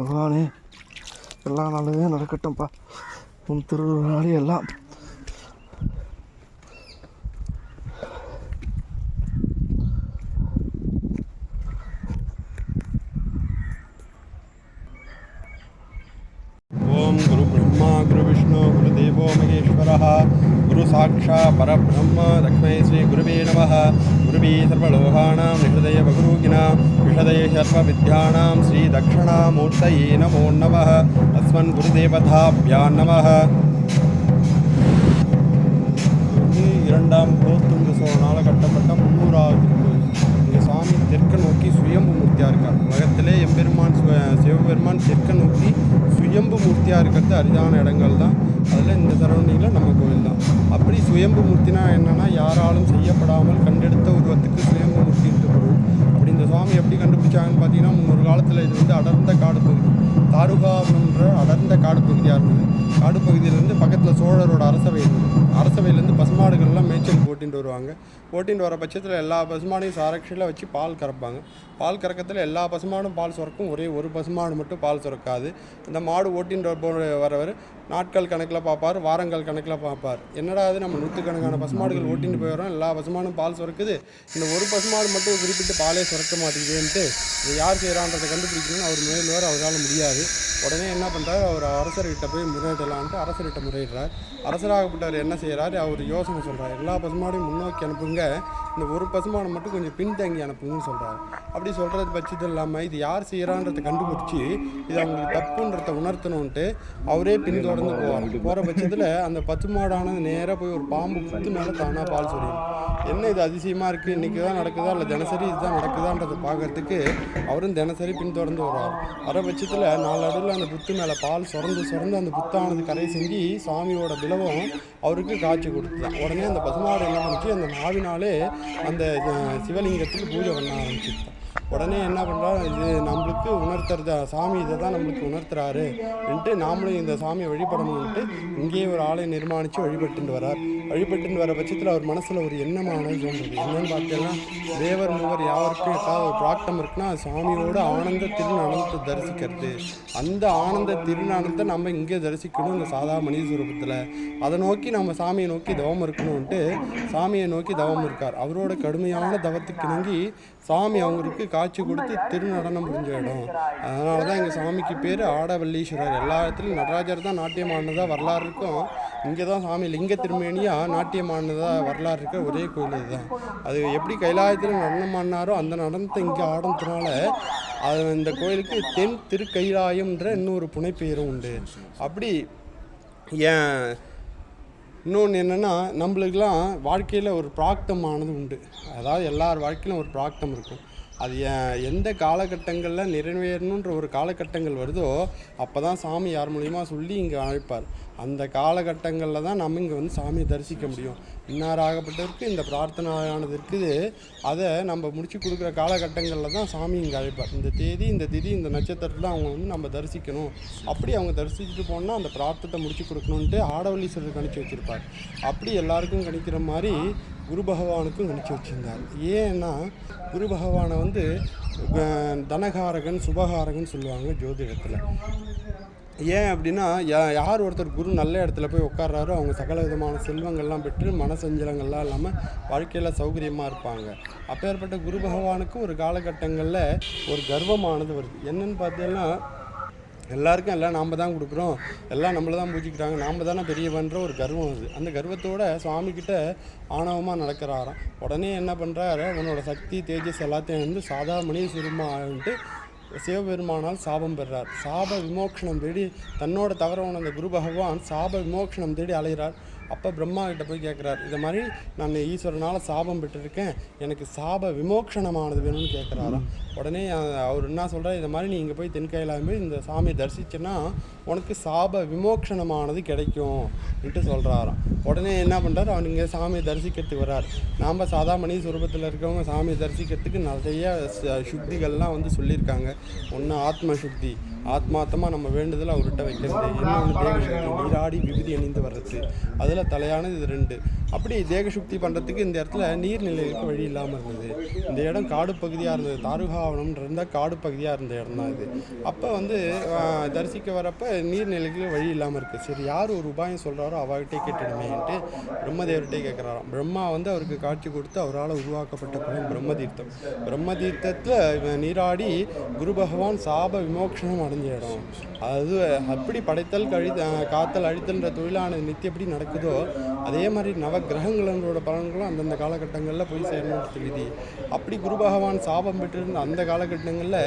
பகவானே எல்லா நாளுமே நடக்கட்டும்ப்பா உன் திருவிழாடி எல்லாம். ஓம் குரு பிரம்மா குரு விஷ்ணு குரு தேவோ மகேஸ்வரா. साक्षा परब्रह्म लक्ष्मै श्री गुरुवे नमः गुरुवे सर्वलोकानां निहृदय बगुरूगिना विशदय सर्वविद्यानां श्रीदक्षिणामूर्तये नमो नमः अस्मन् गुरुदेवताभ्यां नमः இது இரண்டாம் குலோத்துங்க சோழனால் கட்டப்பட்ட முன்னூறாவது கோயில் இங்கே சாமி தெற்க நோக்கி சுயம்பு மூர்த்தியாக இருக்கார் உலகத்திலே எம்பெருமான் சிவ- சிவபெருமான் தெற்க நோக்கி சுயம்பு மூர்த்தியாக இருக்கிறது அரிதான இடங்கள் தான். அதில் இந்த சரௌண்டிங்கில் நம்ம கோவில் தான். அப்படி சுயம்பு மூர்த்தினா என்னன்னா யாராலும் செய்யப்படாமல் கண்டெடுத்த உருவத்துக்கு சுயம்பு மூர்த்தின்ட்டு பொருள். அப்படி இந்த சுவாமி எப்படி கண்டுபிடிச்சாங்கன்னு பார்த்தீங்கன்னா முன்னொரு காலத்தில் இது வந்து அடர்ந்த காடு பகுதி. தாருகாவனம்ன்ற அடர்ந்த காடு பகுதியாக இருந்தது காடு பகுதியிலேருந்து பக்கத்தில் சோழரோட அரசவை இருந்தது அரசவையிலேருந்து பசுமாடுகள்லாம் மேய்ச்சல் போட்டுட்டு வருவாங்க. ஓட்டின்னு வர பட்சத்தில் எல்லா பசுமாடையும் சாரக்ஷியில் வச்சு பால் கறப்பாங்க. பால் கறக்கத்தில் எல்லா பசுமாடும் பால் சுரக்கும். ஒரே ஒரு பசுமாடு மட்டும் பால் சுரக்காது. இந்த மாடு ஓட்டின்னு வர- வரவர் நாட்கள் கணக்கில் பார்ப்பார் வாரங்கள் கணக்கில் பார்ப்பார் என்னடா அது நம்ம நூற்றுக்கணக்கான பசுமாடுகள் ஓட்டின்னு போயிடுறோம் எல்லா பசுமாடும் பால் சுரக்குது. இந்த ஒரு பசுமாடு மட்டும் குறிப்பிட்டு பாலே சுரக்க மாட்டேங்குதுன்ட்டு இதை யார் செய்கிறான்றதை கண்டுபிடிக்கணும்னு அவர் முயல்வார் அவரால் முடியாது. உடனே என்ன பண்ணுறாரு அவர் அரசர்கிட்ட போய் முறையிடலான்ட்டு அரசர்கிட்ட முறையிடுறார். அரசராகப்பட்டவர் என்ன செய்கிறாரு அவர் யோசனை சொல்கிறார் எல்லா பசுமாடையும் முன்னோக்கி அனுப்புங்க. இந்த ஒரு பசுமாடை மட்டும் கொஞ்சம் பின்தங்கி அனுப்புங்கன்னு சொல்கிறார் அப்படி சொல்கிறது பட்சத்தில் இல்லாமல் இது யார் செய்கிறான்றதை கண்டுபிடிச்சி இது அவங்களுக்கு தப்புன்றதை உணர்த்தணுன்ட்டு அவரே பின்தொடர்ந்து போவார். போகிற பட்சத்தில் அந்த பசுமாடானது நேராக போய் ஒரு பாம்பு குத்து மேலே தானாக பால் சொல்லிடும் என்ன இது அதிசயமாக இருக்குது இன்றைக்கி தான் நடக்குதா? இல்லை தினசரி இதுதான் நடக்குதான்றதை பார்க்கறதுக்கு அவரும் தினசரி பின்தொடர்ந்து வருவார். வர பட்சத்தில் நாளடைவில் அந்த புத்து மேலே பால் சுரந்து சுரந்து அந்த புத்தானது கரை செஞ்சு சாமியோட பிளவம் அவருக்கு காட்சி கொடுத்துதான் உடனே அந்த பசுமாடு என்ன பண்ணுச்சு? அந்த நாவினாலே அந்த சிவலிங்கத்துக்கு பூஜை பண்ண ஆரம்பிச்சுட்டேன் உடனே என்ன பண்ணுறோம் இது நம்மளுக்கு உணர்த்துறது சாமி இதை தான் நம்மளுக்கு உணர்த்துறாரு என்றுட்டு நாமளும் இந்த சாமியை வழிபடணும்ட்டு இங்கேயே ஒரு ஆலயம் நிர்மாணித்து வழிபட்டுட்டு வரார் வழிபட்டுட்டு வர பட்சத்தில் அவர் மனசில் ஒரு எண்ணமானது தோன்றுது. என்னன்னு பார்த்தீங்கன்னா தேவர் மூவர் யாருக்கும் ஏதாவது ஒரு பிராக்டம் இருக்குன்னா சாமியோட ஆனந்த திருநானந்தத்தை தரிசிக்கிறது. அந்த ஆனந்த திருநானத்தை நம்ம இங்கே தரிசிக்கணும் இந்த சாதா மனித சுரூபத்தில் அதை நோக்கி நம்ம சாமியை நோக்கி தவம் இருக்கணும்ன்ட்டு சாமியை நோக்கி தவம் இருக்கார். அவரோட கடுமையான தவத்துக்கு இணங்கி சாமி அவங்களுக்கு காட்சி கொடுத்து திருநடனம் புரிஞ்ச இடம். அதனால தான் எங்கள் சாமிக்கு பேர் ஆடவல்லீஸ்வரர். எல்லா இடத்துலையும் நடராஜர் தான் நாட்டியம் ஆனதா வரலாறு இருக்கும். இங்கே தான் சாமி லிங்க திருமேனியாக நாட்டியம் ஆனதா வரலாறு இருக்க ஒரே கோயில் இதுதான். அது எப்படி கைலாயத்தில் நடனம் ஆடினாரோ அந்த நடனத்தை இங்கே ஆடுறதுனால அது இந்த கோயிலுக்கு தென் திருக்கைலாயம்ன்ற இன்னொரு புனைப்பெயரும் உண்டு. அப்படி ஏன் இன்னொன்று என்னென்னா நம்மளுக்கெல்லாம் வாழ்க்கையில் ஒரு பிராக்தமானது உண்டு. அதாவது எல்லார் வாழ்க்கையிலும் ஒரு பிராக்தம் இருக்கும். அது எந்த காலகட்டங்களில் நிறைவேறணுன்ற ஒரு காலகட்டங்கள் வருதோ அப்போ தான் சாமி யார் மூலியமாக சொல்லி இங்கே அழைப்பார். அந்த காலகட்டங்களில் தான் நம்ம இங்கே வந்து சாமியை தரிசிக்க முடியும். இன்னார் ஆகப்பட்டவருக்கு இந்த பிரார்த்தனையானது இருக்குது. அதை நம்ம முடிச்சு கொடுக்குற காலகட்டங்களில் தான் சாமி இங்கே அழைப்பார். இந்த தேதி இந்த திதி இந்த நட்சத்திரத்தில் அவங்க வந்து நம்ம தரிசிக்கணும். அப்படி அவங்க தரிசிச்சுட்டு போனால் அந்த பிரார்த்தத்தை முடிச்சு கொடுக்கணுன்ட்டு ஆடவல்லீஸ்வரர் கணிச்சு வச்சுருப்பார். அப்படி எல்லாருக்கும் கணிக்கிற மாதிரி குரு பகவானுக்கும் நினச்சி வச்சுருந்தார். ஏன்னா குரு பகவானை வந்து தனகாரகன் சுபகாரகன் சொல்லுவாங்க ஜோதிடத்தில். ஏன் அப்படின்னா யா- யார் ஒருத்தர் குரு நல்ல இடத்துல போய் உட்கார்றாரோ அவங்க சகல விதமான செல்வங்கள்லாம் பெற்று மனசஞ்சலங்கள்லாம் இல்லாமல் வாழ்க்கையில் சௌகரியமாக இருப்பாங்க. அப்பேற்பட்ட குரு பகவானுக்கும் ஒரு காலகட்டங்களில் ஒரு கர்வமானது வருது. என்னன்னு பார்த்தீங்கன்னா எல்லாருக்கும் எல்லாம் நாம் தான் கொடுக்குறோம். எல்லாம் நம்மளை தான் பூஜிக்கிறாங்க. நாம் தானே பெரியவன்ற ஒரு கர்வம் அது. அந்த கர்வத்தோட சுவாமிக்கிட்ட ஆணவமாக நடக்கிறாராம். உடனே என்ன பண்ணுறாரு உன்னோட சக்தி தேஜஸ் எல்லாத்தையும் வந்து சாதா மனித சுருமான்ட்டு சிவபெருமானால் சாபம் பெறுறார் சாப விமோக்ஷனம் தேடி தன்னோட தவறவன் அந்த குரு பகவான் சாப விமோக்ஷனம் தேடி அலைகிறார் அப்போ பிரம்மா கிட்ட போய் கேட்குறாரு இது மாதிரி நான் ஈஸ்வரனால் சாபம் பெற்றிருக்கேன். எனக்கு சாப விமோக்ஷணமானது வேணும்னு கேட்குறாராம் உடனே அவர் என்ன சொல்கிறார் இது மாதிரி நீ இங்கே போய் தென்கையிலாமே போய் இந்த சாமியை தரிசிச்சேன்னா உனக்கு சாப விமோக்ஷணமானது கிடைக்கும் சொல்கிறாராம் உடனே என்ன பண்ணுறாரு அவன் இங்கே சாமியை தரிசிக்கிறதுக்கு வர்றார். நாம் சாதா மனித சுரூபத்தில் இருக்கவங்க சாமியை தரிசிக்கிறதுக்கு நிறைய சுத்திகள்லாம் வந்து சொல்லியிருக்காங்க. ஒன்று ஆத்ம சுத்தி ஆத்மார்த்தமாக நம்ம வேண்டுதல் அவர்கிட்ட வைக்கிறது. இன்னொன்று தேகசக்தி. நீராடி விபதி அணிந்து வர்றது. அதில் தலையானது இது ரெண்டு. அப்படி தேகசுக்தி பண்ணுறதுக்கு இந்த இடத்துல நீர்நிலைகளுக்கு வழி இல்லாமல் இருந்தது. இந்த இடம் காடு பகுதியாக இருந்தது. தாருகாவனம் இருந்தால் காடு பகுதியாக இருந்த இடம் தான் இது. அப்போ வந்து தரிசிக்க வரப்போ நீர்நிலைகளுக்கு வழி இல்லாமல் இருக்குது சரி யார் ஒரு உபாயம் சொல்கிறாரோ அவர்கிட்டே கேட்டுடுமேன்ட்டு பிரம்மதேவர்கிட்டே கேட்குறாராம் பிரம்மா வந்து அவருக்கு காட்சி கொடுத்து அவரால் உருவாக்கப்பட்ட குளம் பிரம்மதீர்த்தம் பிரம்மதீர்த்தத்தில் நீராடி குரு பகவான் சாப விமோக்ஷனம் அடைஞ்ச இடம் அது அப்படி படைத்தல் கழி காத்தல் அழித்தல்ன்ற தொழிலானது நித்தியப்படி நடக்குதோ அதே மாதிரி நவ கிரகங்களோட பலன்களும் அந்தந்த காலகட்டங்களில் போய் சேரணுன்றது விதி அப்படி குரு பகவான் சாபம் பெற்றிருந்த அந்த காலகட்டங்களில்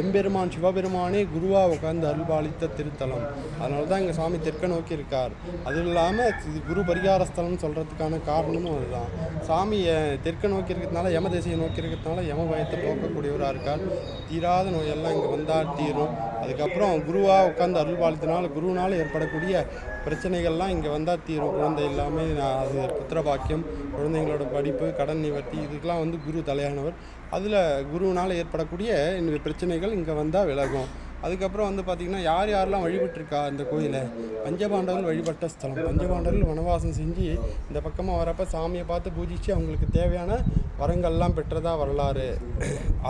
எம்பெருமான் சிவபெருமானே குருவாக உட்கார்ந்து அருள்பாலித்த திருத்தலம். அதனால தான் இங்கே சாமி தெற்க நோக்கி இருக்கார். அதுவும் இல்லாமல் இது குரு பரிகாரஸ்தலம்னு சொல்கிறதுக்கான காரணமும் அதுதான். சாமி தெற்க நோக்கி இருக்கிறதுனால யம திசையை நோக்கி இருக்கிறதுனால யம பயத்தை போக்கக்கூடியவராக இருக்கார். தீராத நோயெல்லாம் இங்கே வந்தால் தீரும். அதுக்கப்புறம் குருவாக உட்காந்து அருள்பாலித்தனால குருவினால் ஏற்படக்கூடிய பிரச்சனைகள்லாம் இங்கே வந்தால் தீரும். குழந்தை எல்லாமே நான் அது புத்திரபாக்கியம் குழந்தைங்களோட படிப்பு கடன் நிவர்த்தி இதுக்கெலாம் வந்து குரு தலையானவர். அதில் குருவினால் ஏற்படக்கூடிய இந்த பிரச்சனைகள் இங்கே வந்தால் விலகும். அதுக்கப்புறம் வந்து பார்த்திங்கன்னா யார் யாரெல்லாம் வழிபட்டிருக்கா இந்த கோயிலை? பஞ்சபாண்டவர்கள் வழிபட்ட ஸ்தலம். பஞ்சபாண்டவர்கள் வனவாசம் செஞ்சு இந்த பக்கமாக வரப்போ சாமியை பார்த்து பூஜித்து அவங்களுக்கு தேவையான வரங்கள்லாம் பெற்றதா வரலாறு.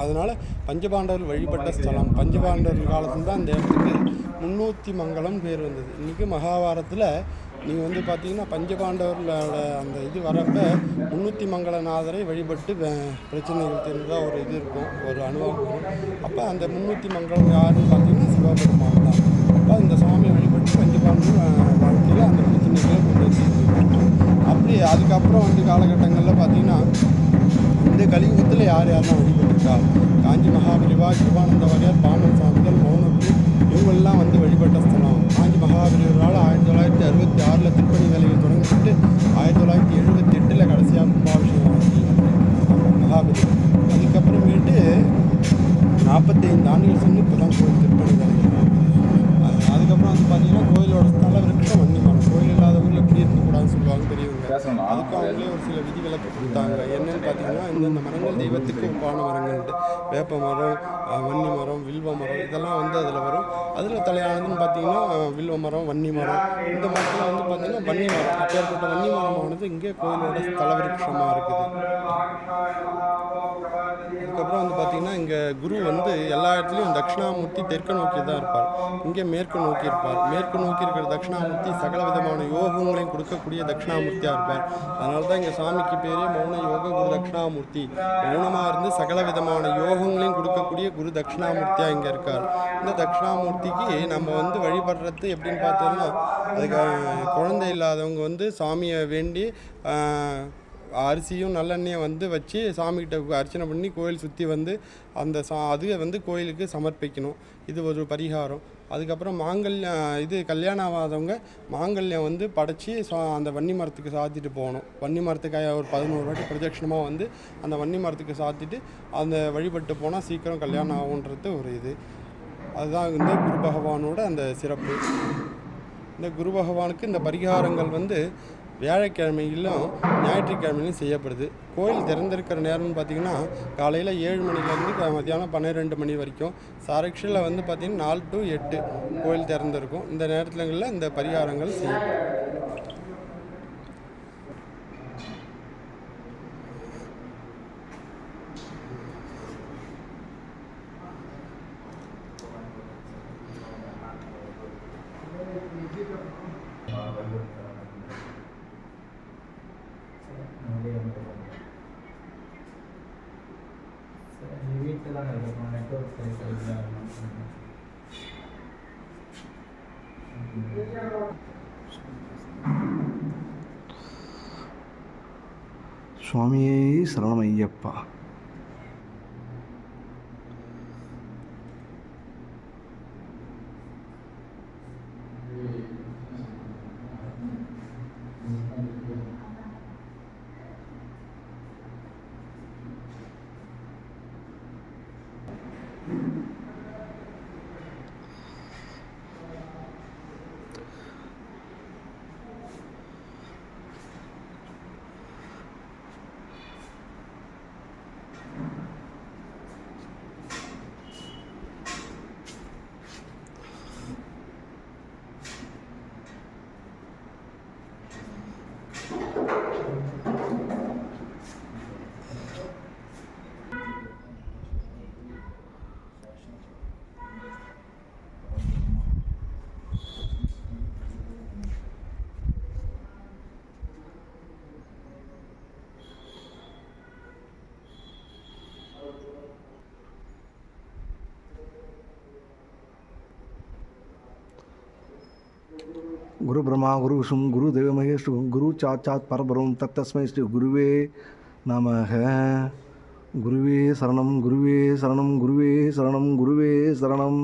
அதனால் பஞ்சபாண்டவர்கள் வழிபட்ட ஸ்தலம். பஞ்சபாண்டவர்கள் காலத்துல தான் இந்த இடத்துக்கு முன்னூற்றி மங்கலம் பேர் வந்தது. இன்றைக்கி மகாபாரத்தில் நீங்கள் வந்து பார்த்தீங்கன்னா பஞ்சபாண்டவர்களோட அந்த இது வரப்ப முன்னூற்றி மங்களநாதரை வழிபட்டு பிரச்சனைகள் தெரிஞ்சதாக ஒரு இது இருக்கும் ஒரு அனுபவம் இருக்கும் அப்போ அந்த முன்னூற்றி மங்களம் யாருன்னு பார்த்தீங்கன்னா சிவபெருமான் தான். அப்போ இந்த சாமியை வழிபட்டு பஞ்சபாண்டவர் வாழ்க்கையில் அந்த பிரச்சனைகளை கொண்டு வந்து அப்படி அதுக்கப்புறம் வந்து காலகட்டங்களில் பார்த்தீங்கன்னா இந்த கலியுகத்தில் யார் யாரெல்லாம் வழிபட்டிருக்கா? காஞ்சி மகாபிரிவா சிவானந்த வாரியார் பாமன் சாமிகள் மௌனபுரி இவங்கெல்லாம் வந்து வழிபட்ட ஸ்தலம். காஞ்சி மகாபிரிவரால் ஆயிரத்தி தொள்ளாயிரத்தி அறுபத்தி ஆறில் திருப்பணி வேலையை தொடங்கிட்டு ஆயிரத்தி தொள்ளாயிரத்தி எழுபத்தி எட்டில் கடைசியாக கும்பாபிஷேகம் ஆச்சு மகாபிரி அதுக்கப்புறமேட்டு நாற்பத்தைந்து ஆண்டுகள் சென்று இப்போ தான் கோயில் திருப்பணி வேலை அதுக்கப்புறம் வந்து பார்த்திங்கன்னா கோயிலோட ஸ்தல விருட்சம் வன்னிமரம் கோயில் இல்லாத ஊரில் எப்படி இருக்கக்கூடாதுன்னு சொல்லுவாங்க பெரியவங்க. அதுக்கு அவங்களே ஒரு சில விதிவிலக்கு கொடுத்தாங்க. என்னன்னு பார்த்தீங்கன்னா இந்தந்த மரங்கள் தெய்வத்துக்கு ஒப்பான மரங்கள்ட்டு வேப்ப மரம் வன்னி மரம் வில்வ மரம் இதெல்லாம் வந்து அதில் வரும். அதில் தலையானதுன்னு பார்த்தீங்கன்னா வில்வ மரம் வன்னி மரம். இந்த மரத்தில் வந்து பார்த்தீங்கன்னா வன்னி மரம். அப்பேற்பட்ட வன்னி மரமானது இங்கே கோயிலோட ஸ்தல விருட்சமாக இருக்குது. அதுக்கப்புறம் வந்து பார்த்திங்கன்னா இங்கே குரு வந்து எல்லா இடத்துலையும் தட்சிணாமூர்த்தி தெற்கு நோக்கி தான் இருப்பார். இங்கே மேற்கு நோக்கி இருப்பார். மேற்கு நோக்கி இருக்கிற தட்சிணாமூர்த்தி சகல விதமான யோகங்களையும் கொடுக்கக்கூடிய தட்சிணாமூர்த்தியாக இருப்பார். அதனால தான் இங்கே சாமிக்கு பேரே மௌன யோக குரு தட்சிணாமூர்த்தி. மௌனமாக இருந்து சகல விதமான யோகங்களையும் கொடுக்கக்கூடிய குரு தட்சிணாமூர்த்தியாக இங்கே இருக்கார். இந்த தட்சிணாமூர்த்திக்கு நம்ம வந்து வழிபடுறது எப்படின்னு பார்த்தோம்னா அதுக்கு குழந்தை இல்லாதவங்க வந்து சாமியை வேண்டி அரிசியும் நல்லெண்ணெயை வந்து வச்சு சாமிகிட்ட அர்ச்சனை பண்ணி கோயில் சுற்றி வந்து அந்த சா அது வந்து கோயிலுக்கு சமர்ப்பிக்கணும். இது ஒரு பரிகாரம். அதுக்கப்புறம் மாங்கல்யம் இது கல்யாணம் ஆகாதவங்க மாங்கல்யம் வந்து படைச்சி சா அந்த வன்னி மரத்துக்கு சாத்திட்டு போகணும். வன்னி மரத்துக்காக ஒரு பதினோரு வாட்டி பிரதட்சணமாக வந்து அந்த வன்னி மரத்துக்கு சாத்திட்டு அந்த வழிபட்டு போனால் சீக்கிரம் கல்யாணம் ஆகுன்றது ஒரு இது. அதுதான் வந்து குரு பகவானோட அந்த சிறப்பு. இந்த குரு பகவானுக்கு இந்த பரிகாரங்கள் வந்து வியாழக்கிழமையிலும் ஞாயிற்றுக்கிழமையிலும் செய்யப்படுது. கோயில் திறந்திருக்கிற நேரம்னு பார்த்தீங்கன்னா காலையில் ஏழு மணிலேருந்து மத்தியானம் பன்னிரெண்டு மணி வரைக்கும். சாரக்ஷியில் வந்து பார்த்திங்கன்னா நாலு டு எட்டு கோயில் திறந்திருக்கும். இந்த நேரத்துலங்களில் இந்த பரிகாரங்கள் செய்யப்படும். வீட்டில் தான் இருக்கும் நெட்ஒர்க் சரி சரியில்லை சுவாமியே சரணம் குரு பிரம்மா குரு விஷ்ணு குரு தேவ மகேஷ் குரு சாட்சாத் பரபரம் தத்தஸ்மை ஸ்ரீ குருவே நமக. குருவே சரணம் குருவே சரணம் குருவே சரணம் குருவே சரணம்.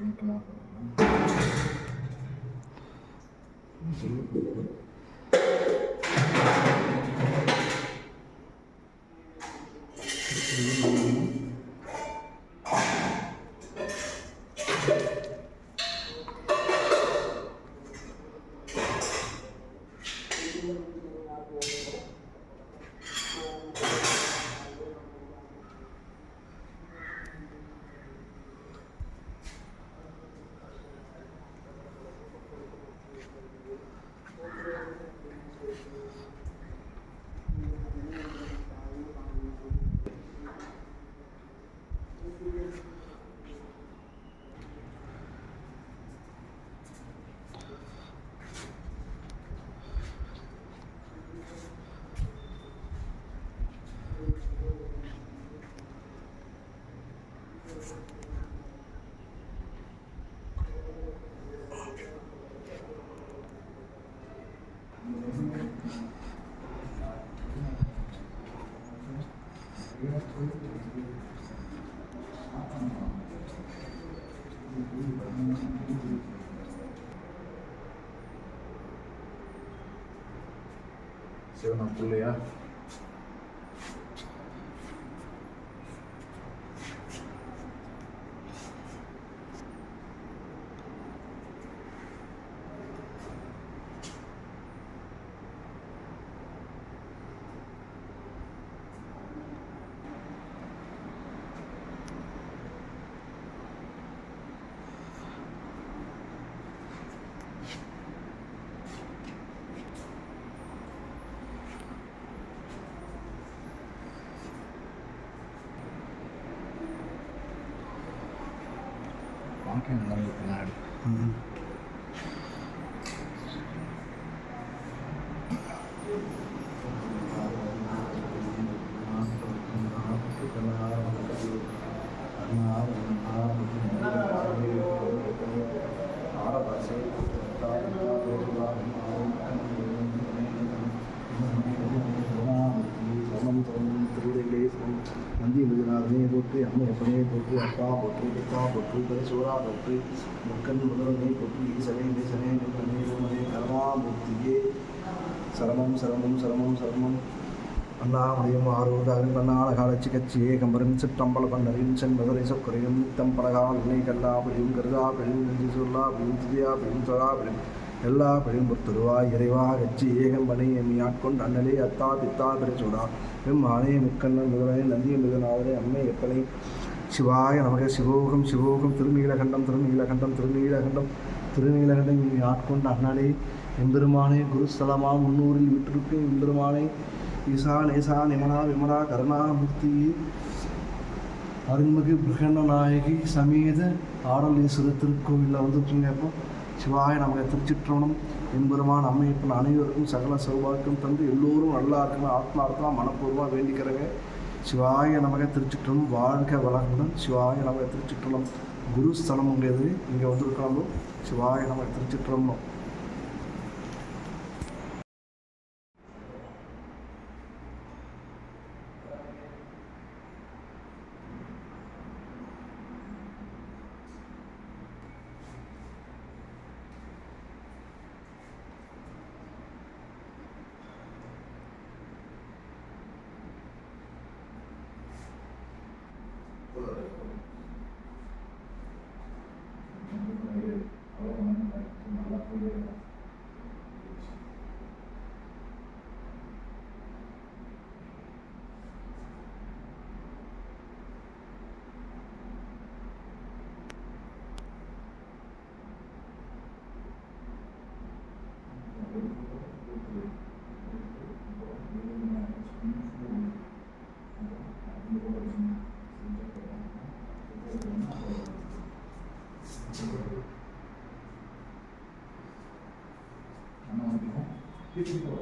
どう？Se eu não pular. ఉన్నాడు போற்றி அம்மை அப்பனே போற்றி அப்பா போற்றி அப்பா போற்றி பரசூரா போற்றி முக்கன் முதல்வனே போற்றி ஈசனே ஈசனே நிம்மனே நிம்மனே கருணாமூர்த்தியே சரமம் சரமம் சரமம் சரமம். அண்ணாமலையும் ஆறுவதாலும் கண்ணான காலச்சி கட்சியே கம்பரும் சிற்றம்பல பண்ணரின் சென் மதுரை சொக்கரையும் நித்தம் பலகால் இணை கல்லா பிடியும் கருதா பிடியும் நெஞ்சு சொல்லா பிடியும் திரியா பிடியும் தொழா பிடியும் எல்லா பிழையும் இறைவா வச்சு ஏகம் எம்மி ஆட்கொண்டு அண்ணலே அத்தா பித்தா பிரிச்சுடா எம் ஆனே முக்கண்ணன் முதலே நந்திய மிகுநாதரே அம்மை எப்பனை சிவாய நமக சிவோகம் சிவோகம் திருநீலகண்டம் திருநீலகண்டம் திருநீலகண்டம் திருநீலகண்டம் எம்மி ஆட்கொண்டு அண்ணலே. எம்பெருமானே குருஸ்தலமா முன்னூரில் வீட்டிற்கு எம்பெருமானே ஈசா நேசா நிமனா விமனா கருணாமூர்த்தி அருள்மிகு பிரகண்ண நாயகி சமேத ஆடல் ஈஸ்வரர் திருக்கோவிலில் வந்துருக்கீங்க அப்போ. சிவாய நமக்கு திருச்சிற்றம்பலம் எம்பெருமான் அம்மையப்பன் அனைவருக்கும் சகல சௌபாக்கியம் தந்து எல்லோரும் நல்லா இருக்கணும் ஆத்மார்த்தமாக மனப்பூர்வமாக வேண்டிக்கிறவே சிவாய நமக திருச்சிற்றலும் வாழ்க வளங்களுடன் சிவாய நமக திருச்சிற்றலும் குரு ஸ்தலம் உடையது. இங்கே வந்திருக்கிறோம் சிவாய நமக திருச்சிற்றலும் நம்ம வந்து